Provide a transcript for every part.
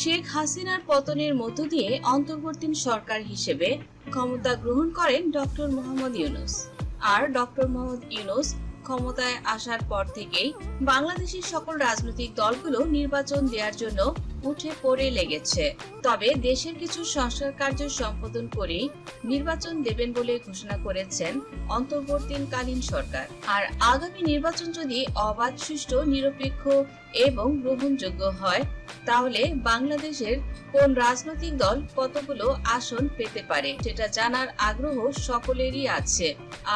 শেখ হাসিনার পতনের মধ্য দিয়ে অন্তর্বর্তী সরকার হিসেবে ক্ষমতা গ্রহণ করেন ডক্টর মোহাম্মদ ইউনুস। আর ডক্টর মোহাম্মদ ইউনুস ক্ষমতায় আসার পর থেকেই বাংলাদেশের সকল রাজনৈতিক দলগুলো নির্বাচন দেওয়ার জন্য উঠে পড়ে লেগেছে। তবে দেশের কিছু সংস্কার কার্য সম্পাদন করেই নির্বাচন দেবেন বলে ঘোষণা করেছেন অন্তর্বর্তীকালীন সরকার। আর আগামী নির্বাচন যদি অবাধ, সুষ্ঠু, নিরপেক্ষ এবং গ্রহণযোগ্য হয়, তাহলে বাংলাদেশের কোন রাজনৈতিক দল কতগুলো আসন পেতে পারে, সেটা জানার আগ্রহ সকলেরই আছে।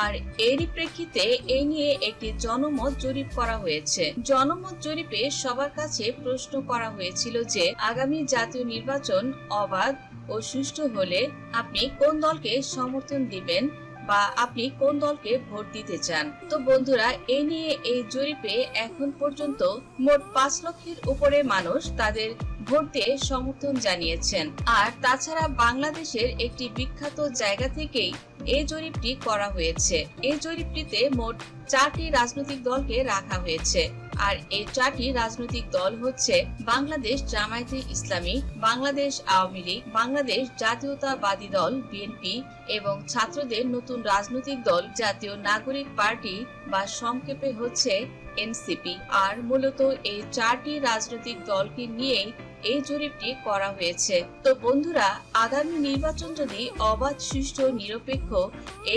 আর এরই প্রেক্ষিতে এই নিয়ে একটি জনমত জরিপ করা হয়েছে। জনমত জরিপে সবার কাছে প্রশ্ন করা হয়েছিল যে আগামী জাতীয় নির্বাচন অবাধ ও সুষ্ঠু হলে আপনি কোন দলকে সমর্থন দিবেন বা আপনি কোন দলকে ভোট দিতে চান? তো বন্ধুরা এই নিয়ে এই জরিপে এখন পর্যন্ত মোট পাঁচ লক্ষের উপরে মানুষ তাদের ভোট দিয়ে সমর্থন জানিয়েছেন। আর তাছাড়া বাংলাদেশের একটি বিখ্যাত জায়গা থেকেই এই জরিপটি করা হয়েছে। এই জরিপটিতে মোট চারটি রাজনৈতিক দলকে রাখা হয়েছে। আর এই চারটি রাজনৈতিক দল হচ্ছে? বাংলাদেশ জামায়াতে ইসলামী, বাংলাদেশ আওয়ামী লীগ, বাংলাদেশ জাতীয়তাবাদী দল, বিএনপি এবং ছাত্রদের নতুন রাজনৈতিক দল, জাতীয় নাগরিক পার্টি বা সংক্ষেপে হচ্ছে এনসিপি। আর মূলত এই চারটি রাজনৈতিক দলকে নিয়েই এই জরিপটি করা হয়েছে। তো বন্ধুরা, আগামী নির্বাচন যদি অবাধ, সুষ্ঠু, নিরপেক্ষ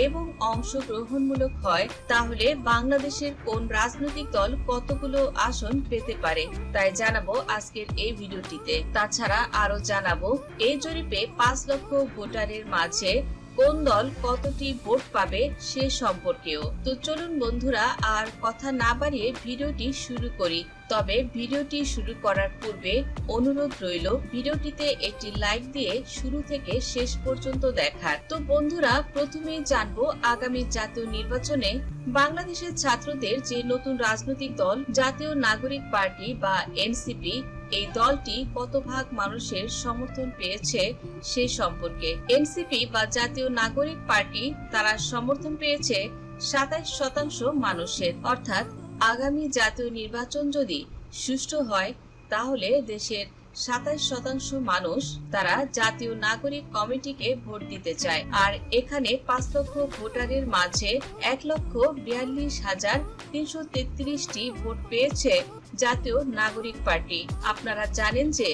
এবং অংশগ্রহণমূলক হয়, তাহলে বাংলাদেশের কোন রাজনৈতিক দল কতগুলো আসন পেতে পারে, তাই জানাব আজকের এই ভিডিওটিতে। তাছাড়া আরও জানাব, এই জরিপে পাঁচ লক্ষ ভোটারের মাঝে কোন দল কতটি ভোট পাবে সে সম্পর্কেও। তো চলুন বন্ধুরা, আর কথা না বাড়িয়ে ভিডিওটি শুরু করি। তবে ভিডিওটি শুরু করার পূর্বে অনুরোধ রইল, ভিডিওটিতে একটি লাইক দিয়ে শুরু থেকে শেষ পর্যন্ত দেখার। তো বন্ধুরা, প্রথমেই জানব আগামী জাতীয় নির্বাচনে বাংলাদেশের ছাত্রদের যে নতুন রাজনৈতিক দল, জাতীয় নাগরিক পার্টি বা এনসিপি এই দলটি কত ভাগ মানুষের সমর্থন পেয়েছে সে সম্পর্কে। এনসিপি বা জাতীয় নাগরিক পার্টি তারা সমর্থন পেয়েছে সাতাশ শতাংশ মানুষের। অর্থাৎ আগামী জাতীয় নির্বাচন যদি সুষ্ঠু হয়, তাহলে দেশের সাতাশ শতাংশ মানুষ তারা জাতীয় নাগরিক কমিটিকে ভোট দিতে চায়। আর এখানে পাঁচ লক্ষ ভোটারের মাঝে এক লক্ষ বিয়াল্লিশ হাজার তিনশো তেত্রিশটি ভোট পেয়েছে জাতীয় নাগরিক পার্টি। আপনারা জানেন যে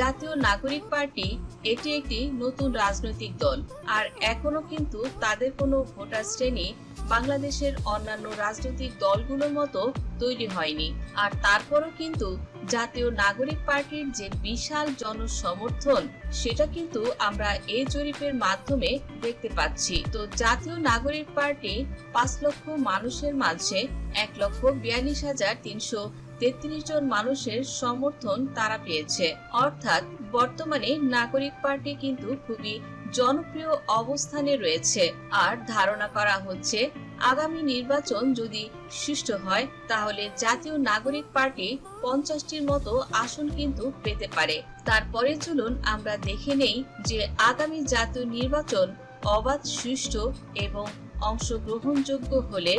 জাতীয় নাগরিক পার্টি এটি একটি নতুন রাজনৈতিক দল, আর এখনও কিন্তু তাদের কোনো ভোটার শ্রেণি বাংলাদেশের অন্যান্য রাজনৈতিক দলগুলোর মতো তৈরি হয়নি। আর তারপরও কিন্তু জাতীয় নাগরিক পার্টির যে বিশাল জনসমর্থন, সেটা কিন্তু আমরা এই জরিপের মাধ্যমে দেখতে পাচ্ছি। তো জাতীয় নাগরিক পার্টি পাঁচ লক্ষ মানুষের মাঝে এক লক্ষ বিয়াল্লিশ হাজার তিনশো তেত্রিশ জন মানুষের সমর্থন তারা পেয়েছে। অর্থাৎ বর্তমানে নাগরিক পার্টি কিন্তু খুবই জনপ্রিয় অবস্থানে রয়েছে। আর ধারণা করা হচ্ছে, আগামী নির্বাচন যদি সুষ্ঠু হয়, তাহলে জাতীয় নাগরিক পার্টি পঞ্চাশটির মতো আসন কিন্তু পেতে পারে। তারপরে চলুন আমরা দেখে নেই যে আগামী জাতীয় নির্বাচন অবাধ, সুষ্ঠু এবং অংশগ্রহণযোগ্য হলে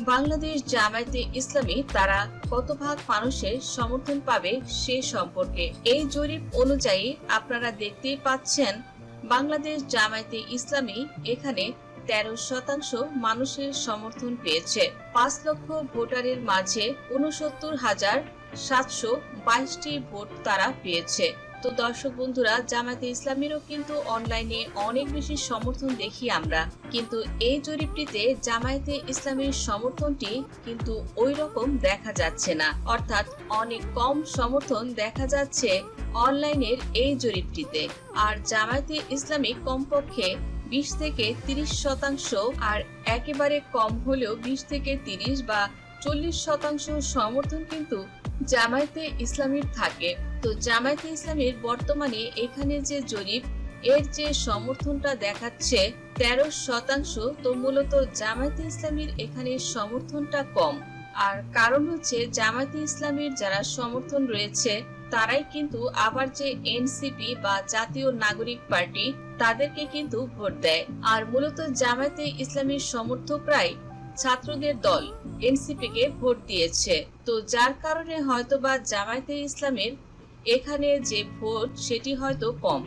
বাংলাদেশ জামায়াতে ইসলামী তারা কত ভাগ মানুষের সমর্থন পাবে সে সম্পর্কে। এই জরিপ অনুযায়ী আপনারা দেখতেই পাচ্ছেন, বাংলাদেশ জামায়াতে ইসলামী এখানে তেরো শতাংশ মানুষের সমর্থন পেয়েছে। পাঁচ লক্ষ ভোটারের মাঝে উনসত্তর হাজার সাতশো বাইশটি ভোট তারা পেয়েছে। তো দর্শক বন্ধুরা, জামায়াতে ইসলামেরও কিন্তু অনলাইনে অনেক বেশি সমর্থন দেখি আমরা। কিন্তু এই জরিপটিতে জামায়াতে ইসলামের সমর্থনটি কিন্তু ওই রকম দেখা যাচ্ছে না। অর্থাৎ অনেক কম সমর্থন দেখা যাচ্ছে অনলাইনের এই জরিপটিতে। আর জামায়াতে ইসলামী কমপক্ষে বিশ থেকে তিরিশ শতাংশ আর একেবারে কম হলেও বিশ থেকে তিরিশ বা চল্লিশ শতাংশ সমর্থন কিন্তু জামায়াতে ইসলামীর থাকে। তো জামায়াতে ইসলামীর বর্তমানে এখানে যে জরিপ, এর যে সমর্থনটা দেখাচ্ছে, তেরো শতাংশ তো মূলত জামায়াতে ইসলামীর এখানে সমর্থনটা কম। আর কারণ হচ্ছে জামায়াতে ইসলামীর যারা সমর্থন রয়েছে, তারাই কিন্তু আবার যে এনসিপি বা জাতীয় নাগরিক পার্টি, তাদেরকে কিন্তু ভোট দেয়। আর মূলত জামায়াতে ইসলামীর সমর্থকরাই ছাত্রদের দল এনসিপি কে ভোট দিয়েছে। তো যার কারণে হয়তোবা জামায়াতে ইসলামের এখানে যে ভোট সেটি হয়তো কম।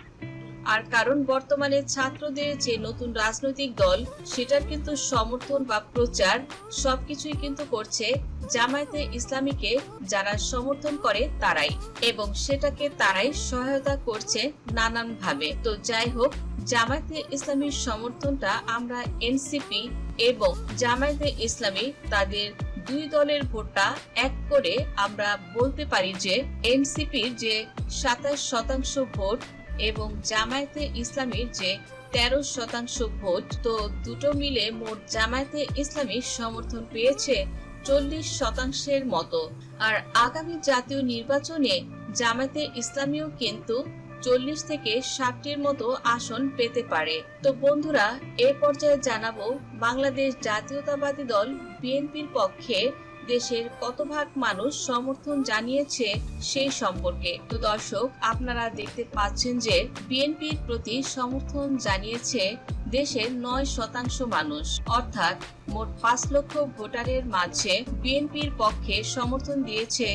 আর কারণ বর্তমানে ছাত্রদের যে নতুন রাজনৈতিক দল, সেটার কিন্তু সমর্থন বা প্রচার সবকিছুই কিন্তু করছে জামায়াতে ইসলামীকে যারা সমর্থন করে তারাই। এবং সেটাকে তারাই সহায়তা করছে নানান ভাবে তো যাই হোক, জামায়াতে ইসলামীর সমর্থনটা আমরা এনসিপি এবং জামায়াতে ইসলামী তাদের দুই দলের ভোটটা এক করে আমরা বলতে পারি যে এনসিপির যে সাতাশ শতাংশ ভোট এবং জামায়াতে ইসলামীর যে তেরো শতাংশ ভোট, তো দুটো মিলে মোট জামায়াতে ইসলামী সমর্থন পেয়েছে চল্লিশ শতাংশের মতো। আর আগামী জাতীয় নির্বাচনে জামায়াতে ইসলামীও কিন্তু চল্লিশ থেকে ষাটটির মতো আসন পেতে পারে। তো বন্ধুরা, এ পর্যায়ে জানাব বাংলাদেশ জাতীয়তাবাদী দল বিএনপির পক্ষে দেশের কত ভাগ মানুষ সমর্থন জানিয়েছে সেই সম্পর্কে। তো দর্শক, আপনারা দেখতে পাচ্ছেন যে বিএনপির প্রতি সমর্থন জানিয়েছে দেশের নয় শতাংশ মানুষ। অর্থাৎ মোট পাঁচ লক্ষ ভোটারের মাঝে বিএনপির পক্ষে সমর্থন দিয়েছে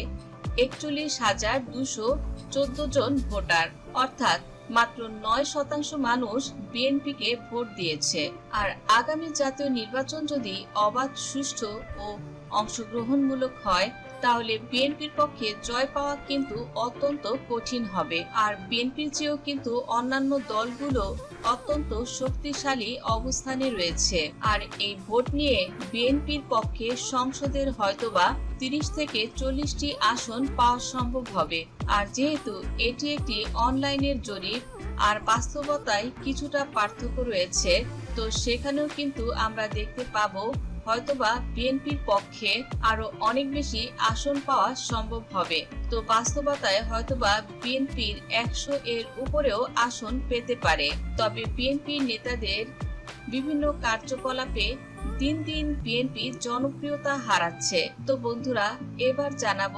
একচল্লিশ হাজার দুশো চোদ্দ জন ভোটার। অর্থাৎ মাত্র নয় শতাংশ মানুষ বিএনপিকে ভোট দিয়েছে। আর আগামী জাতীয় নির্বাচন যদি অবাধ, সুষ্ঠু ও অংশগ্রহণমূলক হয়, তাহলে বিএনপির পক্ষে জয় পাওয়া কিন্তু অত্যন্ত কঠিন হবে। আর বিএনপির চেয়েও কিন্তু অন্যান্য দলগুলো অত্যন্ত শক্তিশালী অবস্থানে রয়েছে। আর এই ভোট নিয়ে বিএনপির পক্ষে সংসদের হয়তোবা তিরিশ থেকে চল্লিশটি আসন পাওয়া সম্ভব হবে। আর যেহেতু এটি একটি অনলাইনের জরিপ, আর বাস্তবতায় কিছুটা পার্থক্য রয়েছে, তো সেখানেও কিন্তু আমরা দেখতে পাবো হয়তোবা বিএনপির পক্ষে আরও অনেক বেশি আসন পাওয়া সম্ভব হবে। তো বাস্তবতায় হয়তোবা বিএনপির একশো এর উপরেও আসন পেতে পারে। তবে বিএনপি নেতাদের বিভিন্ন কার্যকলাপে দিন দিন বিএনপি জনপ্রিয়তা হারাচ্ছে। তো বন্ধুরা, এবার জানাব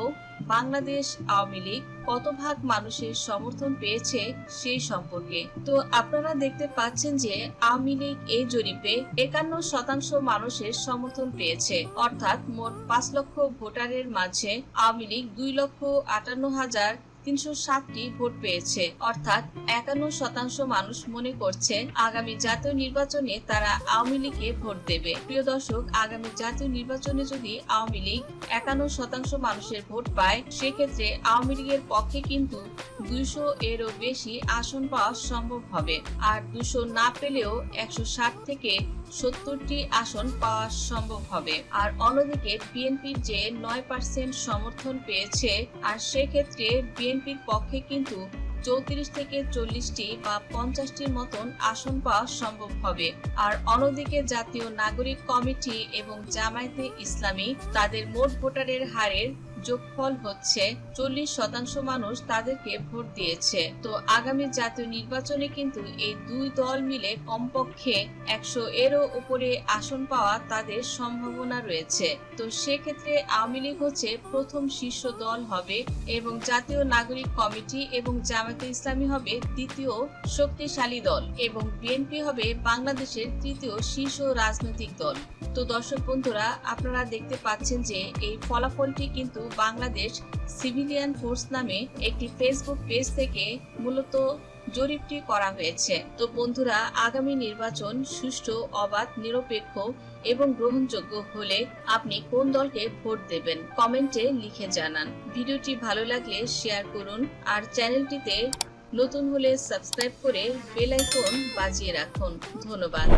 বাংলাদেশ আওয়ামী লীগ কত ভাগ মানুষের সমর্থন পেয়েছে সেই সম্পর্কে। তো আপনারা দেখতে পাচ্ছেন যে আওয়ামী লীগ এই জরিপে একান্ন শতাংশ মানুষের সমর্থন পেয়েছে। অর্থাৎ মোট পাঁচ লক্ষ ভোটারের মাঝে আওয়ামী লীগ দুই লক্ষ আটান্ন হাজার তিনশো ষাটটি ভোট পেয়েছে। অর্থাৎ একান্ন শতাংশ মানুষ মনে করছে আগামী জাতীয় নির্বাচনে তারা আওয়ামী লীগকে ভোট দেবে। প্রিয় দর্শক, আগামী জাতীয় নির্বাচনে যদি আওয়ামী লীগ একান্ন শতাংশ মানুষের ভোট পায়, সেক্ষেত্রে আওয়ামী লীগের পক্ষে কিন্তু দুইশো এরও বেশি আসন পাওয়া সম্ভব হবে। আর দুশো না পেলেও একশো ষাট থেকে সত্তরটি আসন পাওয়া সম্ভব হবে। আর অন্যদিকে বিএনপির যে নয় পার্সেন্ট সমর্থন পেয়েছে, আর সেক্ষেত্রে বিএনপির পক্ষে কিন্তু চৌত্রিশ থেকে চল্লিশটি বা পঞ্চাশটির মতন আসন পাওয়া সম্ভব হবে। আর অন্যদিকে জাতীয় নাগরিক কমিটি এবং জামায়াতে ইসলামী তাদের মোট ভোটারের হারের যোগফল হচ্ছে চল্লিশ শতাংশ মানুষ তাদেরকে ভোট দিয়েছে। তো আগামী জাতীয় নির্বাচনে কিন্তু এই দুই দল মিলে কমপক্ষে একশো এরও উপরে আসন পাওয়া তাদের সম্ভাবনা রয়েছে। তো সেক্ষেত্রে আওয়ামী লীগ হচ্ছে প্রথম শীর্ষ দল হবে এবং জাতীয় নাগরিক কমিটি এবং জামায়াতে ইসলামী হবে দ্বিতীয় শক্তিশালী দল এবং বিএনপি হবে বাংলাদেশের তৃতীয় শীর্ষ রাজনৈতিক দল। তো দর্শক বন্ধুরা, আপনারা দেখতে পাচ্ছেন যে এই ফলাফলটি কিন্তু বাংলাদেশ সিভিলিয়ান ফোর্স নামে একটি ফেসবুক পেজ থেকে মূলত জরিপটি করা হয়েছে। তো বন্ধুরা, আগামী নির্বাচন সুষ্ঠু, অবাধ, নিরপেক্ষ এবং গ্রহণযোগ্য হলে আপনি কোন দলকে ভোট দেবেন, কমেন্টে লিখে জানান। ভিডিওটি ভালো লাগলে শেয়ার করুন আর চ্যানেলটিতে নতুন হলে সাবস্ক্রাইব করে বেল আইকন বাজিয়ে রাখুন। ধন্যবাদ।